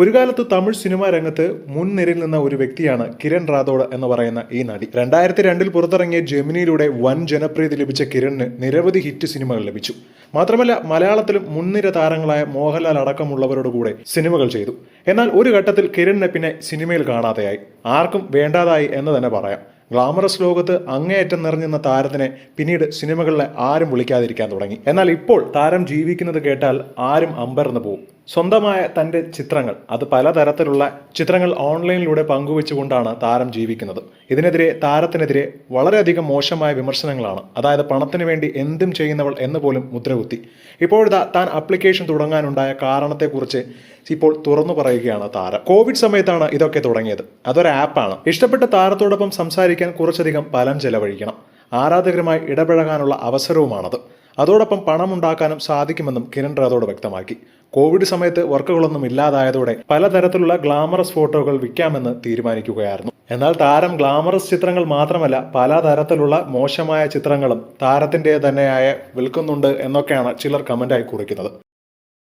ഒരു കാലത്ത് തമിഴ് സിനിമാ രംഗത്ത് മുൻനിരയിൽ നിന്ന ഒരു വ്യക്തിയാണ് കിരൺ റാത്തോഡ് എന്ന് പറയുന്ന ഈ നടി. രണ്ടായിരത്തി രണ്ടിൽ പുറത്തിറങ്ങിയ ജെമിനിയിലൂടെ വൻ ജനപ്രീതി ലഭിച്ച കിരണിന് നിരവധി ഹിറ്റ് സിനിമകൾ ലഭിച്ചു. മാത്രമല്ല മലയാളത്തിലും മുൻനിര താരങ്ങളായ മോഹൻലാൽ അടക്കമുള്ളവരോട് കൂടെ സിനിമകൾ ചെയ്തു. എന്നാൽ ഒരു ഘട്ടത്തിൽ കിരണിനെ പിന്നെ സിനിമയിൽ കാണാതെയായി. ആർക്കും വേണ്ടാതായി എന്ന് തന്നെ പറയാം. ഗ്ലാമറസ് ലോകത്ത് അങ്ങേയറ്റം നിറഞ്ഞുന്ന താരത്തിനെ പിന്നീട് സിനിമകളിലെ ആരും വിളിക്കാതിരിക്കാൻ തുടങ്ങി. എന്നാൽ ഇപ്പോൾ താരം ജീവിക്കുന്നത് കേട്ടാൽ ആരും അമ്പരന്ന് പോകും സ്വന്തമായ തന്റെ ചിത്രങ്ങൾ അത് പലതരത്തിലുള്ള ചിത്രങ്ങൾ ഓൺലൈനിലൂടെ പങ്കുവെച്ചുകൊണ്ടാണ് താരം ജീവിക്കുന്നത്. ഇതിനെതിരെ താരത്തിനെതിരെ വളരെയധികം മോശമായ വിമർശനങ്ങളാണ്. അതായത് പണത്തിന് വേണ്ടി എന്തും ചെയ്യുന്നവൾ എന്ന് പോലും മുദ്രകുത്തി. ഇപ്പോഴത്തെ താൻ അപ്ലിക്കേഷൻ തുടങ്ങാനുണ്ടായ കാരണത്തെക്കുറിച്ച് ഇപ്പോൾ തുറന്നു പറയുകയാണ് താരം. കോവിഡ് സമയത്താണ് ഇതൊക്കെ തുടങ്ങിയത്. അതൊരു ആപ്പാണ്. ഇഷ്ടപ്പെട്ട താരത്തോടൊപ്പം സംസാരിക്കാൻ കുറച്ചധികം ഫലം ചെലവഴിക്കണം. ആരാധകരുമായി ഇടപഴകാനുള്ള അവസരവുമാണത്. അതോടൊപ്പം പണമുണ്ടാക്കാനും സാധിക്കുമെന്നും കിരൺ റാത്തോട് വ്യക്തമാക്കി. കോവിഡ് സമയത്ത് വർക്കുകളൊന്നും ഇല്ലാതായതോടെ പലതരത്തിലുള്ള ഗ്ലാമറസ് ഫോട്ടോകൾ വിൽക്കാമെന്ന് തീരുമാനിക്കുകയായിരുന്നു. എന്നാൽ താരം ഗ്ലാമറസ് ചിത്രങ്ങൾ മാത്രമല്ല പലതരത്തിലുള്ള മോശമായ ചിത്രങ്ങളും താരത്തിന്റെ തന്നെയായ വിൽക്കുന്നുണ്ട് എന്നൊക്കെയാണ് ചിലർ കമന്റായി കുറിക്കുന്നത്.